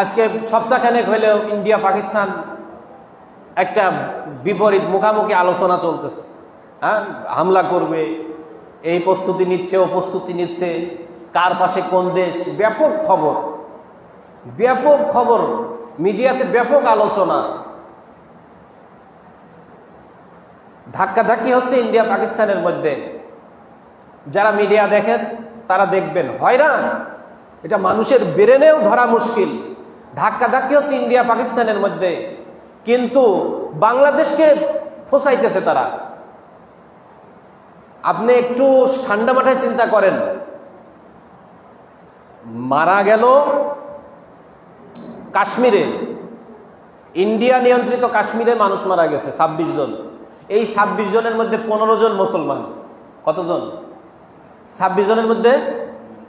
আজকে সপ্তাহখানেক হইলেও ইন্ডিয়া, পাকিস্তান একটা বিপরীত মুখামুখি আলোচনা চলতেছে। হ্যাঁ হামলা করবে, এই প্রস্তুতি নিচ্ছে, ও প্রস্তুতি নিচ্ছে, কার পাশে কোন দেশ? ব্যাপক খবর ব্যাপক খবর, মিডিয়াতে ব্যাপক আলোচনা। ধাক্কাধাক্কি হচ্ছে ইন্ডিয়া, পাকিস্তানের মধ্যে। যারা মিডিয়া দেখেন, তারা দেখবেন, হয়রান। এটা মানুষের ব্রেনেও ধরা মুশকিল। ধাক্কাধাক্কি হচ্ছে ইন্ডিয়া পাকিস্তানের মধ্যে। কিন্তু বাংলাদেশকে ফোসাইতেছে তারা। আপনি একটু ঠান্ডা মাথায় চিন্তা করেন। মারা গেল কাশ্মীরে। ইন্ডিয়া নিয়ন্ত্রিত কাশ্মীরে মানুষ মারা গেছে, ছাব্বিশ জন। এই ছাব্বিশ জনের মধ্যে পনেরো জন মুসলমান। কতজন? ছাব্বিশ জনের মধ্যে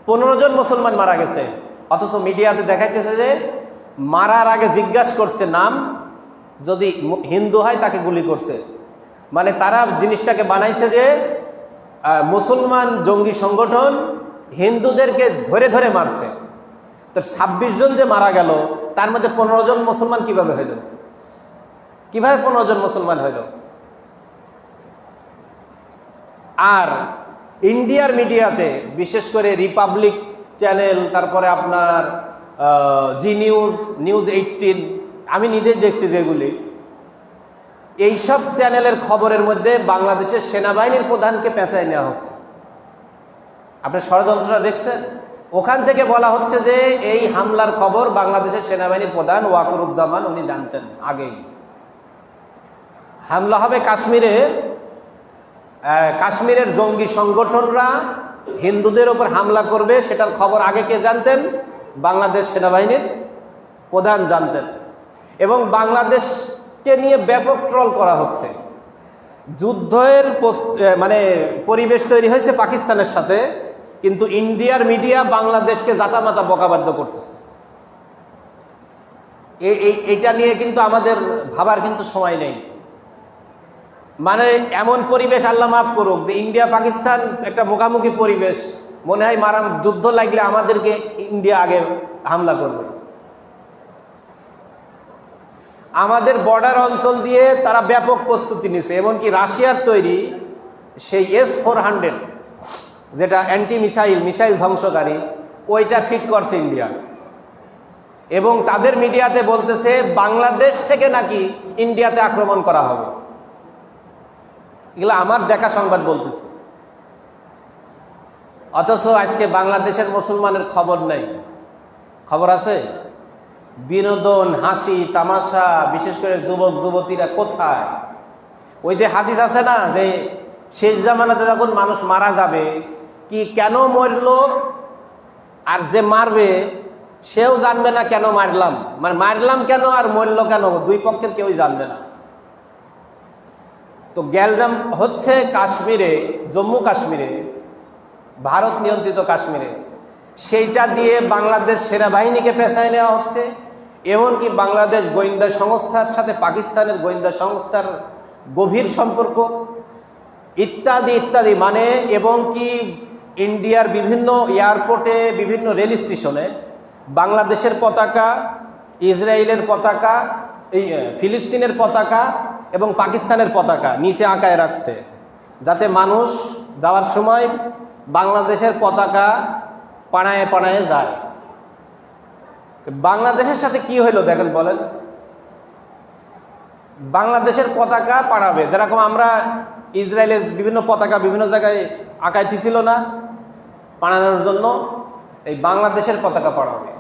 পনেরো জন মুসলমান মারা গেছে। অথচ মিডিয়াতে দেখাইতেছে যে মারার আগে জিজ্ঞাসা করছে নাম, যদি হিন্দু হয় তাকে গুলি করছে। মানে তারা জিনিসটাকে বানাইছে যে মুসলমান জঙ্গি সংগঠন হিন্দুদেরকে ধরে ধরে মারছে। তো ছাব্বিশ জন যে মারা গেল, তার মধ্যে পনেরো জন মুসলমান কীভাবে হইল? কীভাবে পনেরো জন মুসলমান হইল? আর ইন্ডিয়ার মিডিয়াতে, বিশেষ করে রিপাবলিক চ্যানেল, তারপরে আপনার জি নিউজ নিউজ এইটিন আমি নিজেই দেখছি যেগুলি। এইসব চ্যানেলের খবরের মধ্যে বাংলাদেশের সেনাবাহিনীর প্রধানকে পেঁচায় নেওয়া হচ্ছে। আপনি ষড়যন্ত্রটা দেখছেন? ওখান থেকে বলা হচ্ছে যে এই হামলার খবর বাংলাদেশের সেনাবাহিনীর প্রধান ওয়াকরুজ্জামান, উনি জানতেন আগেই। হামলা হবে কাশ্মীরে। কাশ্মীরের জঙ্গি সংগঠনরা হিন্দুদের ওপর হামলা করবে, সেটার খবর আগে কে জানতেন? বাংলাদেশ সেনাবাহিনীর প্রধান জানতেন। এবং বাংলাদেশকে নিয়ে ব্যাপক ট্রল করা হচ্ছে। যুদ্ধের মানে পরিবেশ তৈরি হয়েছে পাকিস্তানের সাথে, কিন্তু ইন্ডিয়ার মিডিয়া বাংলাদেশকে জাতামাতা বকাবাদ্য করতেছে। এইটা নিয়ে কিন্তু আমাদের ভাবার কিন্তু সময় নেই। মানে এমন পরিবেশ আল্লাহ মাফ করুক যে ইন্ডিয়া পাকিস্তান একটা মুখামুখি পরিবেশ মনে হয় মারাম যুদ্ধ লাগলে আমাদেরকে ইন্ডিয়া আগে হামলা করবে। আমাদের বর্ডার অঞ্চল দিয়ে তারা ব্যাপক প্রস্তুতি নিছে এমনকি রাশিয়ার তৈরি সেই এস ফোর হান্ড্রেড যেটা অ্যান্টি মিসাইল মিসাইল ধ্বংসকারী, ওইটা ফিট করছে ইন্ডিয়া। এবং তাদের মিডিয়াতে বলতেছে, বাংলাদেশ থেকে নাকি ইন্ডিয়াতে আক্রমণ করা হবে। এগুলো আমার দেখা সংবাদ বলতেছে। অথচ আজকে বাংলাদেশের মুসলমানের খবর নেই। খবর আছে? বিনোদন, হাসি, তামাশা, বিশেষ করে যুবক, যুবতীরা কোথায়? ওই যে হাদিস আছে না, যে শেষ জামানাতে যখন মানুষ মারা যাবে, কি কেন মরল আর যে মারবে, সেও জানবে না কেন মারলাম। মানে মারলাম কেন আর মরল কেন, দুই পক্ষের কেউই জানবে না। তো গ্যালজাম হচ্ছে কাশ্মীরে, জম্মু কাশ্মীরে ভারত নিয়ন্ত্রিত কাশ্মীরে। সেইটা দিয়ে বাংলাদেশ সেনাবাহিনীকে পেছায় নেওয়া হচ্ছে, এমনকি বাংলাদেশ গোয়েন্দা সংস্থার সাথে পাকিস্তানের গোয়েন্দা সংস্থার গভীর সম্পর্ক, ইত্যাদি ইত্যাদি। মানে এবং কি ইন্ডিয়ার বিভিন্ন এয়ারপোর্টে, বিভিন্ন রেল স্টেশনে বাংলাদেশের পতাকা, ইসরায়েলের পতাকা, এই ফিলিস্তিনের পতাকা এবং পাকিস্তানের পতাকা নিচে আঁকায় রাখছে, যাতে মানুষ যাওয়ার সময় বাংলাদেশের পতাকা পাড়ায় পাড়ায় যায়। বাংলাদেশের সাথে কি হইল দেখেন বলেন। বাংলাদেশের পতাকা পাড়াবে যেরকম আমরা ইসরায়েলের বিভিন্ন পতাকা বিভিন্ন জায়গায় আঁকাইছি ছিল না পাড়ানোর জন্য এই বাংলাদেশের পতাকা পাড়াবে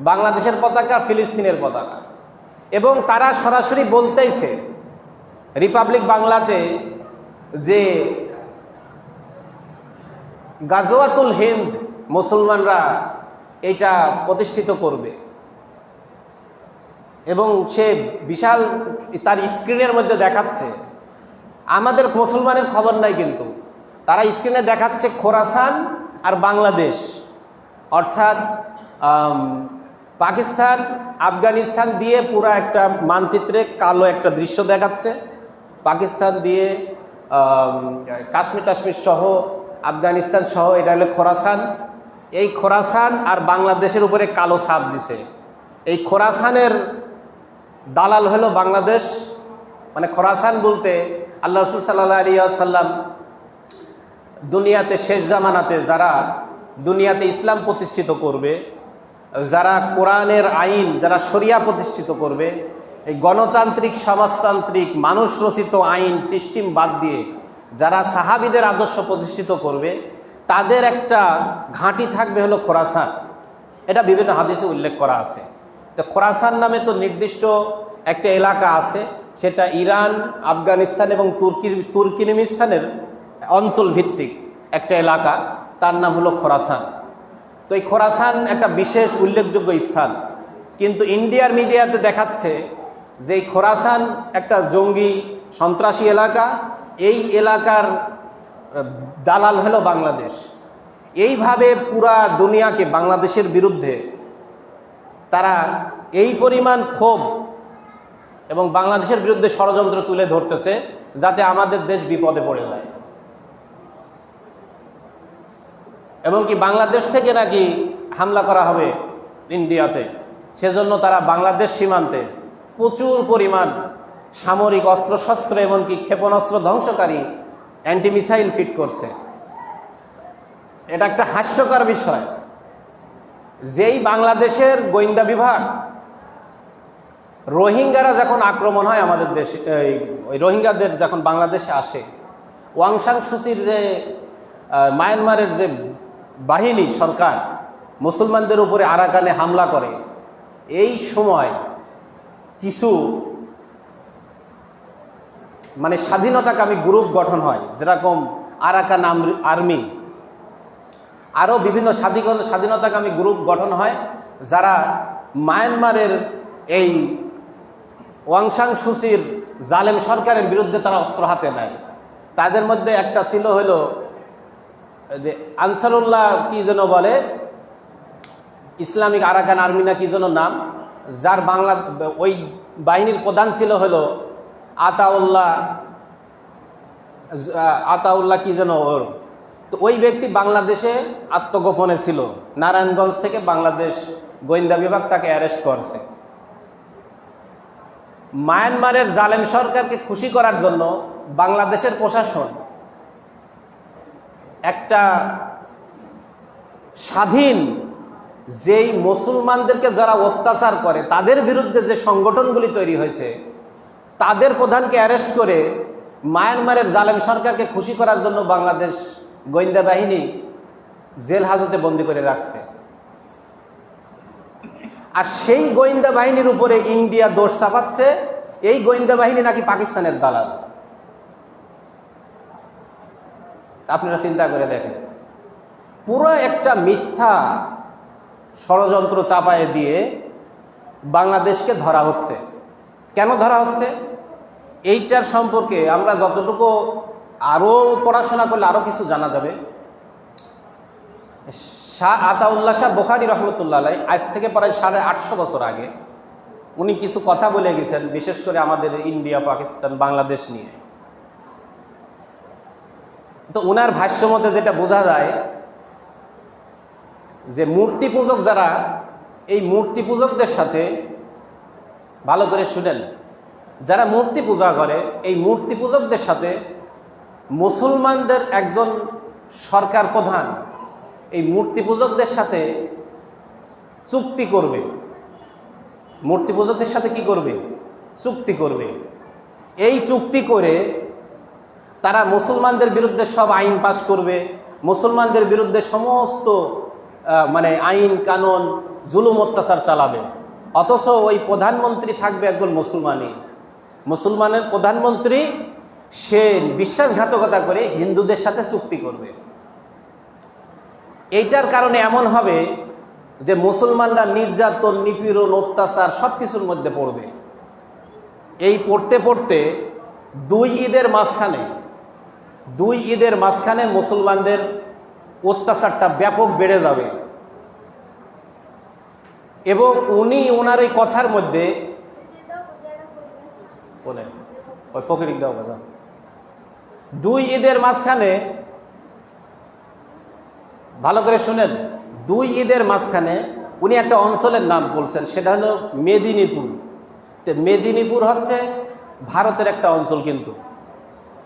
বাংলাদেশের পতাকা, ফিলিস্তিনের পতাকা। এবং তারা সরাসরি বলতেইছে, রিপাবলিক বাংলাতে যে গাজওয়াতুল হিন্দ মুসলমানরা এটা প্রতিষ্ঠিত করবে। এবং সে বিশাল তার স্ক্রিনের মধ্যে দেখাচ্ছে। আমাদের মুসলমানের খবর নাই কিন্তু। তারা স্ক্রিনে দেখাচ্ছে খোরাসান আর বাংলাদেশ। অর্থাৎ পাকিস্তান, আফগানিস্তান দিয়ে পুরো একটা মানচিত্রে কালো একটা দৃশ্য দেখাচ্ছে। পাকিস্তান দিয়ে কাশ্মীর টাশ্মীর সহ আফগানিস্তান সহ, এটা হলো খোরাসান। এই খোরাসান আর বাংলাদেশের উপরে কালো ছাপ দিছে। এই খোরাসানের দালাল হলো বাংলাদেশ। মানে খোরাসান বলতে আল্লাহ রসুল সাল্লাহ আলিয়া সাল্লাম দুনিয়াতে শেষ জামানাতে যারা দুনিয়াতে ইসলাম প্রতিষ্ঠিত করবে, যারা কোরআনের আইন, যারা শরিয়া প্রতিষ্ঠিত করবে, এই গণতান্ত্রিক, সমাজতান্ত্রিক মানুষ রচিত আইন, সিস্টেম বাদ দিয়ে যারা সাহাবিদের আদর্শ প্রতিষ্ঠিত করবে, তাদের একটা ঘাঁটি থাকবে হলো খোরাসান। এটা বিভিন্ন হাদিসে উল্লেখ করা আছে। তো খোরাসান নামে তো নির্দিষ্ট একটা এলাকা আছে, সেটা ইরান, আফগানিস্তান এবং তুর্কি তুর্কিনিমিস্তানের অঞ্চল ভিত্তিক একটা এলাকা। তার নাম হলো খোরাসান। তো এই খোরাসান একটা বিশেষ উল্লেখযোগ্য স্থান। কিন্তু ইন্ডিয়ার মিডিয়াতে দেখাচ্ছে যে এই খোরাসান একটা জঙ্গি সন্ত্রাসী এলাকা এই এলাকার দালাল হলো বাংলাদেশ। এইভাবে পুরা দুনিয়াকে বাংলাদেশের বিরুদ্ধে তারা এই পরিমাণ ক্ষোভ এবং বাংলাদেশের বিরুদ্ধে ষড়যন্ত্র তুলে ধরতেছে যাতে আমাদের দেশ বিপদে পড়ে যায়। এবং কি বাংলাদেশ থেকে নাকি হামলা করা হবে ইন্ডিয়াতে, সেজন্য তারা বাংলাদেশ সীমান্তে প্রচুর পরিমাণ সামরিক অস্ত্রশস্ত্র এমনকি ক্ষেপণাস্ত্র ধ্বংসকারী অ্যান্টিমিসাইল ফিট করছে। এটা একটা হাস্যকর বিষয়। যেই বাংলাদেশের গোয়েন্দা বিভাগ রোহিঙ্গারা যখন আক্রমণ হয় আমাদের দেশে ওই রোহিঙ্গাদের যখন বাংলাদেশে আসে, ওয়াংসাং সুচির যে মায়ানমারের যে বাহিনী সরকার মুসলমানদের উপরে আরাকানে হামলা করে, এই সময় কিছু মানে স্বাধীনতাকামী গ্রুপ গঠন হয়, যেরকম আরাকান আর্মি। আরও বিভিন্ন স্বাধীন স্বাধীনতাকামী গ্রুপ গঠন হয়, যারা মায়ানমারের এই ওয়াংসাং সুচির জালেম সরকারের বিরুদ্ধে তারা অস্ত্র হাতে নেয়। তাদের মধ্যে একটা ছিল হলো, যে আনসারুল্লাহ কি যেন বলে, ইসলামিক আরাকান আর্মি না কি যেন নাম, যার বাংলা ওই বাহিনীর প্রধান ছিল হলো আতাউল্লাহ আতাউল্লাহ কি যেন ওর? তো ওই ব্যক্তি বাংলাদেশে আত্মগোপনে ছিল। নারায়ণগঞ্জ থেকে বাংলাদেশ গোয়েন্দা বিভাগ তাকে অ্যারেস্ট করছে। মায়ানমারের জালেম সরকারকে খুশি করার জন্য বাংলাদেশের প্রশাসন একটা স্বাধীন যেই মুসলমানদেরকে যারা অত্যাচার করে, তাদের বিরুদ্ধে যে সংগঠনগুলি তৈরি হয়েছে তাদের প্রধানকে অ্যারেস্ট করে মায়ানমারের জালেম সরকারকে খুশি করার জন্য বাংলাদেশ গোয়েন্দা বাহিনী জেল হাজতে বন্দি করে রাখছে। আর সেই গোয়েন্দা বাহিনীর উপরে ইন্ডিয়া দোষ চাপাচ্ছে, এই গোয়েন্দা বাহিনী নাকি পাকিস্তানের দালাল। আপনারা চিন্তা করে দেখেন। পুরো একটা মিথ্যা ষড়যন্ত্র চাপায় দিয়ে বাংলাদেশকে ধরা হচ্ছে। কেন ধরা হচ্ছে? এইটার সম্পর্কে আমরা যতটুকু আরও পড়াশোনা করলে আরও কিছু জানা যাবে। শাহ আতাউল্লাহ শাহ বোখারি রহমতুল্লাহ আজ থেকে প্রায় সাড়ে আটশো বছর আগে উনি কিছু কথা বলে গেছেন, বিশেষ করে আমাদের ইন্ডিয়া, পাকিস্তান, বাংলাদেশ নিয়ে। তো ওনার ভাষ্য মধ্যে যেটা বোঝা যায় যে মূর্তি পূজক যারা, এই মূর্তি পূজকদের সাথে ভালো করে শুনেন। যারা মূর্তি পূজা করে, এই মূর্তি পূজকদের সাথে মুসলমানদের একজন সরকার প্রধান এই মূর্তি পূজকদের সাথে চুক্তি করবে। মূর্তি পূজকদের সাথে কি করবে? চুক্তি করবে। এই চুক্তি করে তারা মুসলমানদের বিরুদ্ধে সব আইন পাশ করবে। মুসলমানদের বিরুদ্ধে সমস্ত মানে আইন, কানুন, জুলুম, অত্যাচার চালাবে। অথচ ওই প্রধানমন্ত্রী থাকবে একজন মুসলমানই। মুসলমানের প্রধানমন্ত্রী সে বিশ্বাসঘাতকতা করে হিন্দুদের সাথে চুক্তি করবে। এইটার কারণে এমন হবে যে মুসলমানরা নির্যাতন, নিপীড়ন, অত্যাচার সব কিছুর মধ্যে পড়বে। এই পড়তে পড়তে দুই ঈদের মাঝখানে, দুই ঈদের মাঝখানে মুসলমানদের অত্যাচারটা ব্যাপক বেড়ে যাবে। এবং উনি ওনার এই কথার মধ্যে বলেন ওই ফকিরিক দাও কথা দুই ঈদের মাঝখানে, ভালো করে শুনেন, দুই ঈদের মাঝখানে উনি একটা অঞ্চলের নাম বলছেন, সেটা হলো মেদিনীপুর। তো মেদিনীপুর হচ্ছে ভারতের একটা অঞ্চল কিন্তু,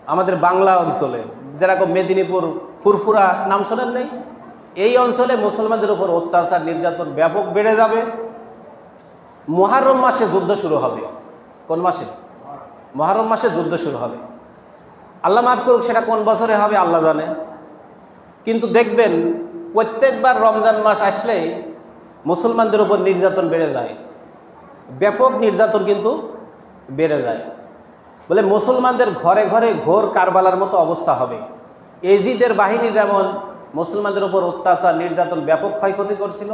আমাদের বাংলা অঞ্চলে। যেরকম মেদিনীপুর, ফুরফুরা, নাম শোনেন নেই? এই অঞ্চলে মুসলমানদের উপর অত্যাচার, নির্যাতন ব্যাপক বেড়ে যাবে। মহারম মাসে যুদ্ধ শুরু হবে। কোন মাসে? মহারম মাসে যুদ্ধ শুরু হবে। আল্লাহ মাফ করুক, সেটা কোন বছরে হবে আল্লাহ জানে। কিন্তু দেখবেন, প্রত্যেকবার রমজান মাস আসলেই মুসলমানদের উপর নির্যাতন বেড়ে যায়। ব্যাপক নির্যাতন কিন্তু বেড়ে যায়। বলে মুসলমানদের ঘরে ঘরে ঘোর কারবালার মতো অবস্থা হবে। এজিদের বাহিনী যেমন মুসলমানদের উপর অত্যাচার, নির্যাতন ব্যাপক ক্ষয়ক্ষতি করছিল,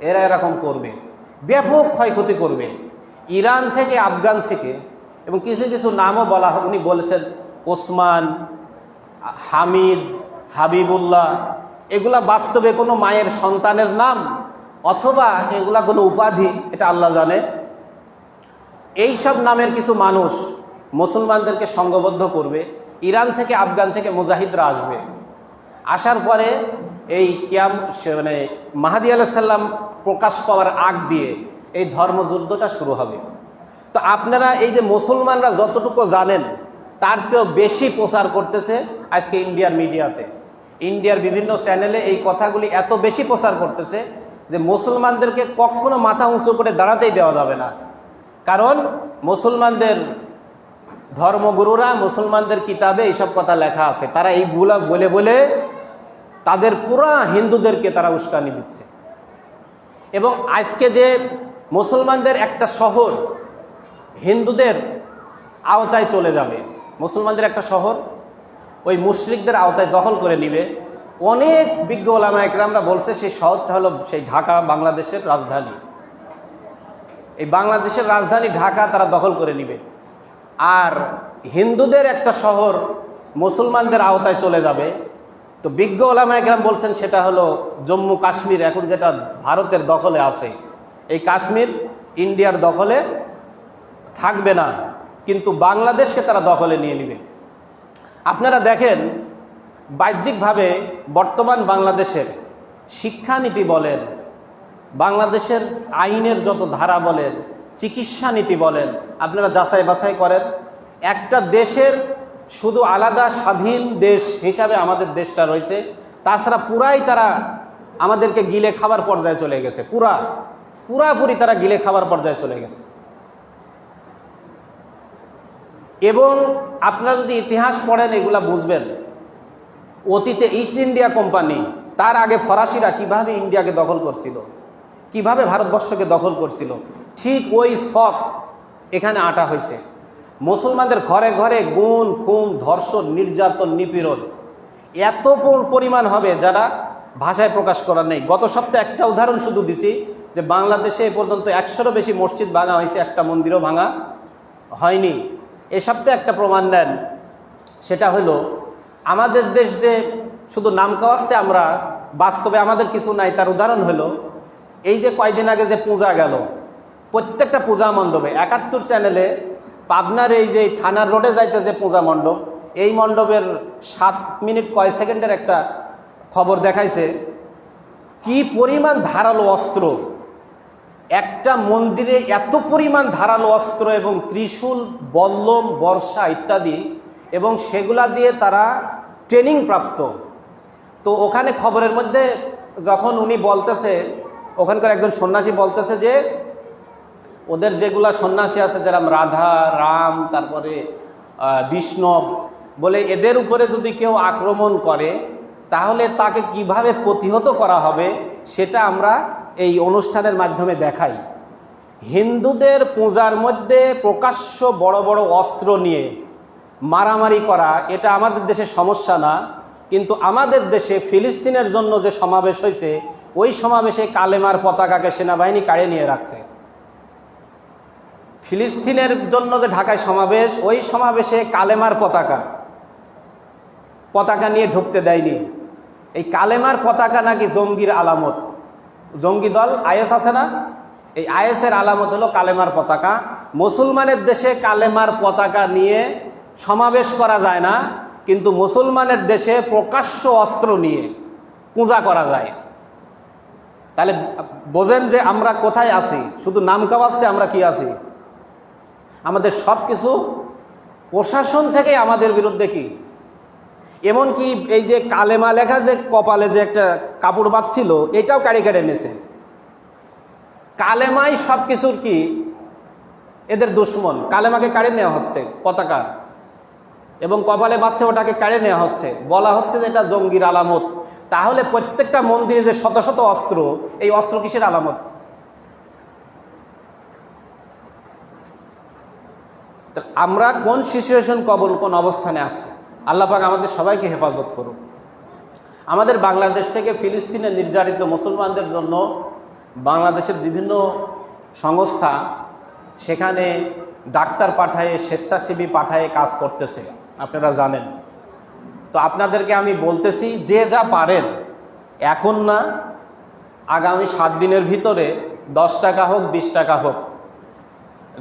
এরা এরকম করবে। ব্যাপক ক্ষয়ক্ষতি করবে। ইরান থেকে, আফগান থেকে এবং কিছু কিছু নামও বলা উনি বলেছেন, ওসমান, হামিদ, হাবিবুল্লাহ, এগুলা বাস্তবে কোনো মায়ের সন্তানের নাম অথবা এগুলা কোনো উপাধি, এটা আল্লাহ জানে। এই সব নামের কিছু মানুষ মুসলমানদেরকে সঙ্গবদ্ধ করবে, ইরান থেকে, আফগান থেকে মুজাহিদরা আসবে। আসার পরে এই কিয়াম মানে মাহাদি আলাইসাল্লাম প্রকাশ পাওয়ার আগ দিয়ে এই ধর্মযুদ্ধটা শুরু হবে। তো আপনারা এই যে মুসলমানরা যতটুকু জানেন, তার চেয়েও বেশি প্রচার করতেছে আজকে ইন্ডিয়ার মিডিয়াতে। ইন্ডিয়ার বিভিন্ন চ্যানেলে এই কথাগুলি এত বেশি প্রচার করতেছে যে মুসলমানদেরকে কখনো মাথা উঁচু করে দাঁড়াতেই দেওয়া যাবে না। কারণ মুসলমানদের ধর্মগুরুরা, মুসলমানদের কিতাবে এইসব কথা লেখা আছে। তারা এই এইগুলা বলে বলে তাদের পুরা হিন্দুদেরকে তারা উস্কানি দিচ্ছে। এবং আজকে যে মুসলমানদের একটা শহর হিন্দুদের আওতায় চলে যাবে। মুসলমানদের একটা শহর, ওই মুশরিকদের আওতায় দখল করে নিবে। অনেক বিজ্ঞ ওলামা একরামরা বলছে সেই শহরটা হলো সেই ঢাকা, বাংলাদেশের রাজধানী। এই বাংলাদেশের রাজধানী ঢাকা তারা দখল করে নিবে। আর হিন্দুদের একটা শহর মুসলমানদের আওতায় চলে যাবে। তো বিজ্ঞ ওলামা একরাম বলছেন সেটা হলো জম্মু কাশ্মীর, এখন যেটা ভারতের দখলে আছে। এই কাশ্মীর, ইন্ডিয়ার দখলে থাকবে না, কিন্তু বাংলাদেশকে তারা দখলে নিয়ে নেবে। আপনারা দেখেন, বাহ্যিকভাবে বর্তমান বাংলাদেশের শিক্ষানীতি বলেন, বাংলাদেশের আইনের যত ধারা বলেন, চিকিৎসা নীতি বলেন, আপনারা যাচাই বাছাই করেন, একটা দেশের শুধু আলাদা স্বাধীন দেশ হিসাবে আমাদের দেশটা রয়েছে, তাছাড়া পুরাই তারা আমাদেরকে গিলে খাবার পর্যায়ে চলে গেছে, পুরা, পুরাপুরি তারা গিলে খাবার পর্যায়ে চলে গেছে। এবং আপনারা যদি ইতিহাস পড়েন, এগুলা বুঝবেন। অতীতে ইস্ট ইন্ডিয়া কোম্পানি তার আগে ফরাসিরা কীভাবে ইন্ডিয়াকে দখল করছিল, কীভাবে ভারতবর্ষকে দখল করছিল, ঠিক ওই শখ এখানে আটা হয়েছে। মুসলমানদের ঘরে ঘরে গুণ, খুন, ধর্ষণ, নির্যাতন, নিপীড়ন এত পরিমাণ হবে যারা ভাষায় প্রকাশ করার নেই। গত সপ্তাহে একটা উদাহরণ শুধু দিছি, যে বাংলাদেশে এ পর্যন্ত একশোরও বেশি মসজিদ ভাঙা হয়েছে, একটা মন্দিরও ভাঙা হয়নি। এ সপ্তাহে একটা প্রমাণ দেন। সেটা হলো, আমাদের দেশ যে শুধু নাম কাওয়াজতে আমরা, বাস্তবে আমাদের কিছু নাই। তার উদাহরণ হলো, এই যে কয়দিন আগে যে পূজা গেল, প্রত্যেকটা পূজা মণ্ডপে, একাত্তর চ্যানেলে পাবনার এই যে থানার রোডে যাইতে যে পূজা মণ্ডপ, এই মণ্ডপের সাত মিনিট কয় সেকেন্ডের একটা খবর দেখাইছে, কি পরিমাণ ধারালো অস্ত্র একটা মন্দিরে এত পরিমাণ ধারালো অস্ত্র এবং ত্রিশূল, বল্লম, বর্ষা ইত্যাদি এবং সেগুলা দিয়ে তারা ট্রেনিং প্রাপ্ত। তো ওখানে খবরের মধ্যে যখন উনি বলতেছে, ওখানকার একজন সন্ন্যাসী বলতেছে যে, ওদের যেগুলা সন্ন্যাসী আছে, যেরকম রাধা, রাম, তারপরে বিষ্ণব, বলে এদের উপরে যদি কেউ আক্রমণ করে, তাহলে তাকে কীভাবে প্রতিহত করা হবে, সেটা আমরা এই অনুষ্ঠানের মাধ্যমে দেখাই। হিন্দুদের পূজার মধ্যে প্রকাশ্য বড় বড় অস্ত্র নিয়ে মারামারি করা, এটা আমাদের দেশে সমস্যা না। কিন্তু আমাদের দেশে ফিলিস্তিনের জন্য যে সমাবেশ হয়েছে, ওই সমাবেশে কালেমার পতাকাকে সেনাবাহিনী কাড়ে নিয়ে রাখছে। ফিলিস্তিনের জন্য যে ঢাকায় সমাবেশ, ওই সমাবেশে কালেমার পতাকা। পতাকা নিয়ে ঢুকতে দেয়নি। এই কালেমার পতাকা নাকি জঙ্গির আলামত। জঙ্গি দল, আইএস আছে না? এই আইএসের আলামত হলো কালেমার পতাকা। মুসলমানের দেশে কালেমার পতাকা নিয়ে সমাবেশ করা যায় না, কিন্তু মুসলমানের দেশে প্রকাশ্য অস্ত্র নিয়ে পূজা করা যায়। তাহলে বোঝেন যে আমরা কোথায় আছি, শুধু নাম কাওয়াজতে আমরা কি আছি? আমাদের সব কিছু প্রশাসন থেকে আমাদের বিরুদ্ধে কি? এমনকি এই যে কালেমা লেখা যে কপালে যে একটা কাপড় বাঁধছিল, এটাও কাড়ি কেড়ে এনেছে কালেমাই সব কিছুর কি? এদের দুশ্মন। কালেমাকে কাড়ে নেওয়া হচ্ছে, পতাকা। এবং কপালে বাঁধছে, ওটাকে কাড়ে নেওয়া হচ্ছে। বলা হচ্ছে যে এটা জঙ্গির আলামত। তাহলে প্রত্যেকটা মন্দিরে যে শত শত অস্ত্র, এই অস্ত্র কিসের আলামত? আমরা কোন সিচুয়েশন কবল কোন অবস্থানে আছি? আল্লাহ পাক আমাদের সবাইকে হেফাজত করুক। আমাদের বাংলাদেশ থেকে ফিলিস্তিনে নির্যাতিত মুসলমানদের জন্য বাংলাদেশের বিভিন্ন সংস্থা সেখানে ডাক্তার পাঠায়ে, স্বেচ্ছাসেবী পাঠায়ে কাজ করতেছে। আপনারা জানেন। তো আপনাদেরকে আমি বলতেছি, যে যা পারেন, এখন না, আগামী সাত দিনের ভিতরে দশ টাকা হোক, বিশ টাকা হোক।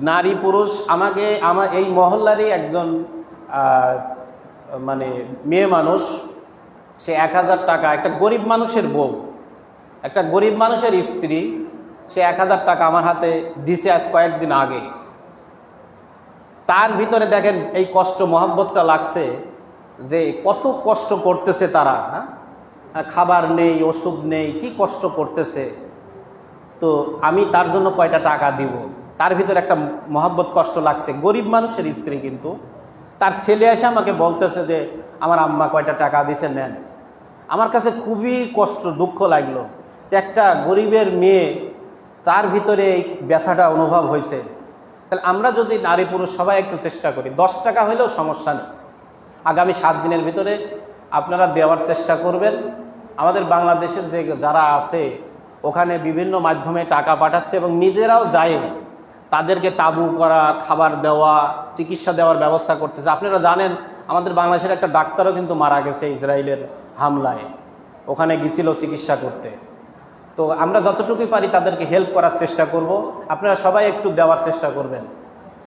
নারী, পুরুষ, আমাকে, আমার এই মহল্লারই একজন মানে মেয়ে মানুষ, সে এক হাজার টাকা, একটা গরিব মানুষের বউ, একটা গরিব মানুষের স্ত্রী, সে এক হাজার টাকা আমার হাতে দিছে আজ কয়েকদিন আগে। তার ভিতরে দেখেন এই কষ্ট, মহাব্বতটা লাগছে যে কত কষ্ট করতেছে তারা হ্যাঁ? খাবার নেই, ওষুধ নেই, কি কষ্ট করতেছে। তো আমি তার জন্য কয়টা টাকা দিব? তার ভিতরে একটা মহাব্বত, কষ্ট লাগছে। গরিব মানুষের স্ত্রী কিন্তু তার ছেলে এসে আমাকে বলতেছে যে, আমার আম্মা কয়টা টাকা দিছে নেন। আমার কাছে খুবই কষ্ট, দুঃখ লাগল একটা গরিবের মেয়ে তার ভিতরে এই ব্যথাটা অনুভব হয়েছে। তাহলে আমরা যদি নারী পুরুষ সবাই একটু চেষ্টা করি, দশ টাকা হলেও সমস্যা নেই। আগামী সাত দিনের ভিতরে আপনারা দেওয়ার চেষ্টা করবেন। আমাদের বাংলাদেশের যে যারা আছে, ওখানে বিভিন্ন মাধ্যমে টাকা পাঠাচ্ছে এবং নিজেরাও যায়। তাদেরকে তাবু করা, খাবার দেওয়া, চিকিৎসা দেওয়ার ব্যবস্থা করতেছে। আপনারা জানেন, আমাদের বাংলাদেশের একটা ডাক্তারও কিন্তু মারা গেছে ইসরায়েলের হামলায়। ওখানে গেছিল চিকিৎসা করতে। তো আমরা যতটুকুই পারি তাদেরকে হেল্প করার চেষ্টা করব। আপনারা সবাই একটু দেওয়ার চেষ্টা করবেন।